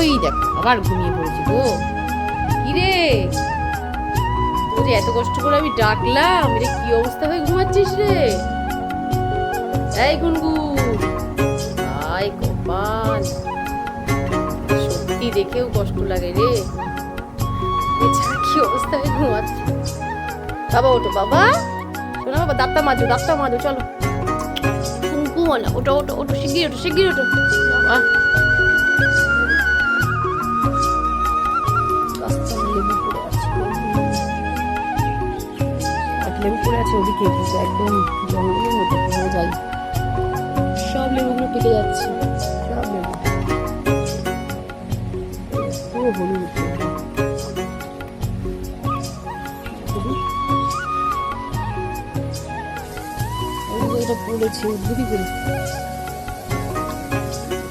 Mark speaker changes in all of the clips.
Speaker 1: ওই দেখ, আবার ঘুমিয়ে পড়েছি গো। কিরে? তোরে এত কষ্ট করে আমি ডাকলাম রে কি অবস্থা হয়ে ঘুমাচ্ছিস রে? এই গুনগুন আয় কপাল। সত্যি দেখেও কষ্ট লাগে রে। কি অবস্থা হয়ে ঘুমাচ্ছে? বাবা, ওঠো বাবা। শোনা বাবা, দাঁতটা মাজো দাঁতটা মাজো, চলো। ঘুমানা ওটা ওটা ওটো শিগগির ওটো শিগগির ওটো লেবু পড়ে আছে আর লেবু পড়ে আছে ওদিকে একদম জঙ্গলের মধ্যে পুরো যাই সব লেবুগুলো পেকে যাচ্ছে সব লেবু পুরো হলুদ এটা পড়েছে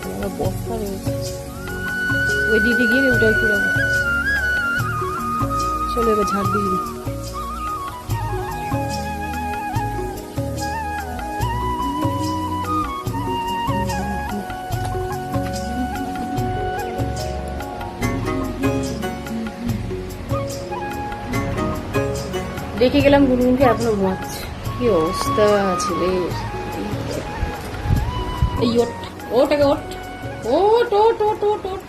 Speaker 1: করে বস্তা রয়েছে ওই দিদি গিয়ে ওটাই পুরাবো চলো এবার ঝাড় দিয়ে দিই রেখে গেলাম গুনগুনকে এখনও ঘুমাচ্ছে। কি অবস্থা ছেলের। এই ওট ওটাকে ওট ওট ওট ওট ওট ওট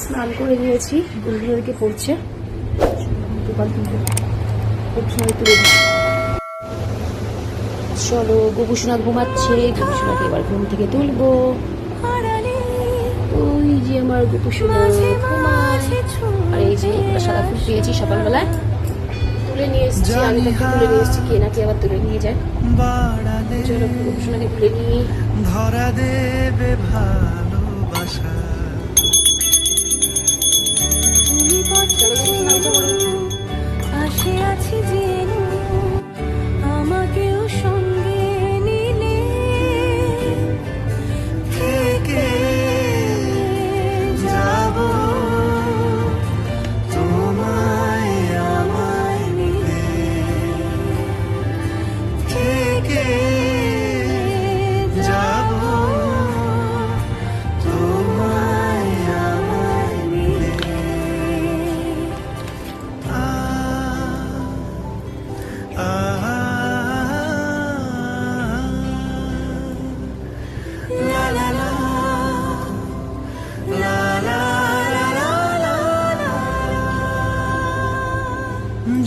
Speaker 1: স্নান করে নিয়েছি, গুনগুনকে পড়ছে। দোকান তুলবো খুব সময় তুলে চলো গোপুসোনা ঘুমাচ্ছে গোপুসোনাকে এবার ঘুম থেকে তুলবো। ওই যে আমার গোপুসোনা আর এই যে একটা সাদা ফুল পেয়েছি সকালবেলায়। তুলে নিয়ে এসেছি আমি তাকে তুলে নিয়ে এসেছি কে নাকি আবার তুলে নিয়ে যায়।
Speaker 2: বাড়ালে
Speaker 1: চলো গোপুসোনাকে তুলে নিয়ে।
Speaker 2: ধরা দেবে ভালোবাসা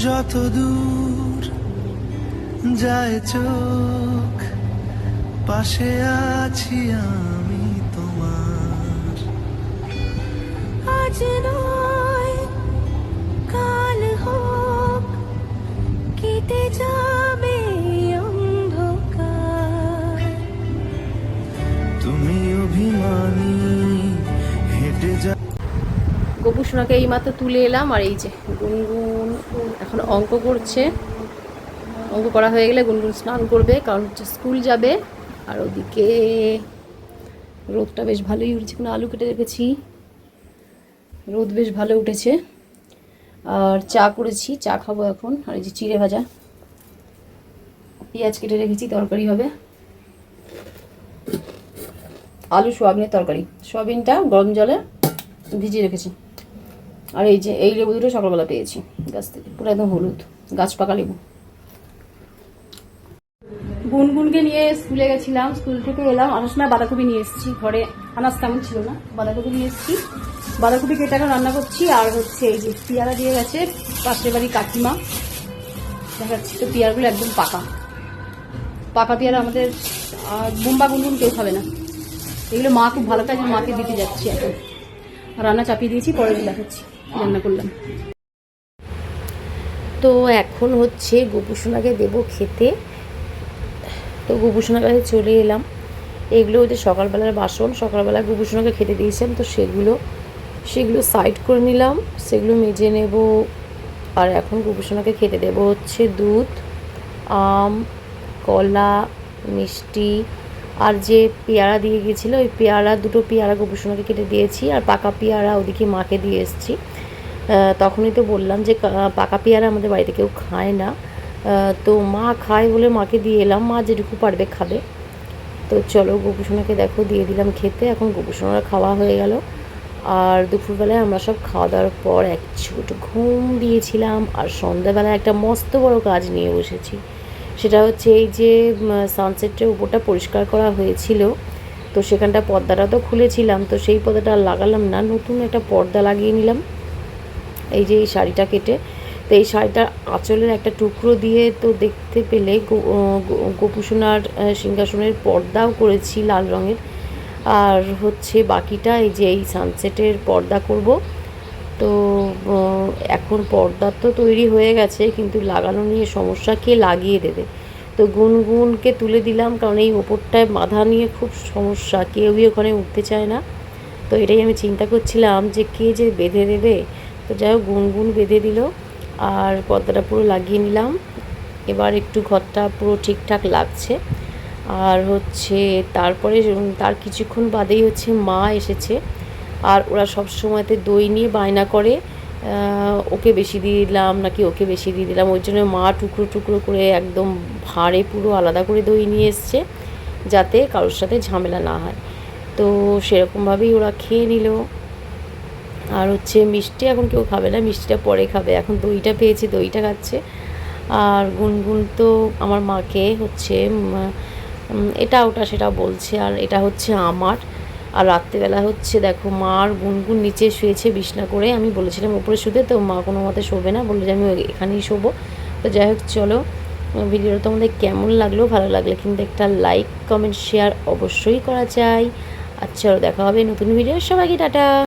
Speaker 2: যত দূর যায় চোখ পাশে আছি আমি তোমার।
Speaker 3: আজ নয় কাল হোক কেটে যাবে অন্ধকার।
Speaker 2: তুমি অভিমানী হেঁটে যা
Speaker 1: গোপুসোনাকে এই মাত্র তুলে এলাম আর এই যে গুনগুন এখন অঙ্ক করছে। অঙ্ক করা হয়ে গেলে গুনগুন স্নান করবে, কারণ হচ্ছে স্কুল যাবে। আর ওদিকে রোদটা বেশ ভালোই উঠেছে, কোনো আলু কেটে রেখেছি। রোদ বেশ ভালো উঠেছে। আর চা করেছি, চা খাব এখন। আর এই যে চিড়ে ভাজা। পেঁয়াজ কেটে রেখেছি, তরকারি হবে। আলু, সোয়াবিনের তরকারি। সোয়াবিনটা গরম জলে ভিজিয়ে রেখেছি। আর এই যে, এই লেবু দুটো সকালবেলা পেয়েছি গাছ থেকে। পুরো একদম হলুদ, গাছ পাকা লেবু। গুনগুনকে নিয়ে স্কুলে গেছিলাম, স্কুল থেকে এলাম। আসার সময় বাঁধাকপি নিয়ে এসেছি ঘরে। আনাজ তেমন ছিল না, বাঁধাকপি নিয়ে এসেছি। বাঁধাকপি কেটে এখন রান্না করছি, আর হচ্ছে এই যে পেয়ারা দিয়ে গেছে পাশের বাড়ি কাকিমা। দেখা যাচ্ছে তো পেয়ারগুলো একদম পাকা। পাকা পেয়ারা আমাদের বোম্বা গুনগুন কেউ খাবে না। এগুলো মা খুব ভালো কাজ মাকে দিতে যাচ্ছি এখন। রান্না চাপিয়ে দিয়েছি, পরে দেখাচ্ছি। রান্না করলাম। তো এখন হচ্ছে গোপুসোনাকে দেব খেতে। তো গোপুসোনার কাছে চলে এলাম। এগুলো হচ্ছে সকালবেলার বাসন, সকালবেলা গোপুসোনাকে খেতে দিয়েছিলাম, তো সেগুলো সেগুলো সাইড করে নিলাম, সেগুলো মেজে নেব। আর এখন গোপুসোনাকে খেতে দেব হচ্ছে দুধ, আম, কলা, মিষ্টি, আর যে পেয়ারা দিয়ে গেছিল, ওই পেয়ারা, দুটো পেয়ারা গোপুসোনাকে কেটে দিয়েছি, আর পাকা পেয়ারা ওদিকে মাকে দিয়ে এসেছি। তখনই তো বললাম যে পাকা পেয়ারা আমাদের বাড়িতে কেউ খায় না। তো মা খায় বলে মাকে দিয়ে এলাম, মা যেটুকু পারবে খাবে। তো চলো গোপুসোনাকে দেখো, দিয়ে দিলাম খেতে। এখন গোপুসোনার খাওয়া হয়ে গেল। আর দুপুরবেলায় আমরা সব খাওয়া দাওয়ার পর এক ছোট ঘুম দিয়েছিলাম। আর সন্ধ্যাবেলায় একটা মস্ত বড় কাজ নিয়ে বসেছি। সেটা হচ্ছে এই যে সানসেটের উপরটা পরিষ্কার করা হয়েছিল। তো সেখানটা পর্দাটা তো খুলেছিলাম। তো সেই পর্দাটা লাগালাম না। নতুন একটা পর্দা লাগিয়ে নিলাম। এই যে এই শাড়িটা কেটে, তো এই শাড়িটার আঁচলের একটা টুকরো দিয়ে তো দেখতে পেলে গোপুসোনার সিংহাসনের পর্দাও করেছি লাল রঙের। আর হচ্ছে বাকিটা এই যে এই সানসেটের পর্দা করব। তো এখন পর্দা তো তৈরি হয়ে গেছে, কিন্তু লাগানো নিয়ে সমস্যা কে লাগিয়ে দেবে? তো গুনগুনকে তুলে দিলাম, কারণ এই ওপরটায় বাধা নিয়ে খুব সমস্যা, কেউই ওখানে উঠতে চায় না। তো এটাই আমি চিন্তা করছিলাম যে কে যে বেঁধে দেবে তো যাই হোক, গুনগুন বেঁধে দিল আর পর্দাটা পুরো লাগিয়ে নিলাম। এবার একটু ঘরটা পুরো ঠিকঠাক লাগছে। আর হচ্ছে তারপরে তার কিছুক্ষণ বাদেই হচ্ছে মা এসেছে। আর ওরা সব সময়তে দই নিয়ে বায়না করে ওকে বেশি দিয়ে দিলাম নাকি ওকে বেশি দিয়ে দিলাম। ওই জন্য মা টুকরো টুকরো করে একদম ভাঁড়ে পুরো আলাদা করে দই নিয়ে এসছে যাতে কারোর সাথে ঝামেলা না হয়। তো সেরকমভাবেই ওরা খেয়ে নিল। আর হচ্ছে মিষ্টি এখন কেউ খাবে না, মিষ্টিটা পরে খাবে। এখন দইটা পেয়েছে, দইটা খাচ্ছে। আর গুনগুন তো আমার মাকে হচ্ছে এটা ওটা সেটা বলছে। আর এটা হচ্ছে আমার। আর রাত্রেবেলা হচ্ছে দেখো, মা আর গুনগুন নিচে শুয়েছে বিছনা করে। আমি বলেছিলাম উপরে শুতে তো মা কোনো মতে শোবে না। বলল যে, আমি এখানেই শোবো। তো যাই হোক, চলো। ভিডিওটা তোমাদের কেমন লাগল? ভালো লাগলে কিন্তু একটা লাইক কমেন্ট শেয়ার অবশ্যই করা চাই আর চলো, দেখা হবে নতুন ভিডিও সবাইকে টাটা।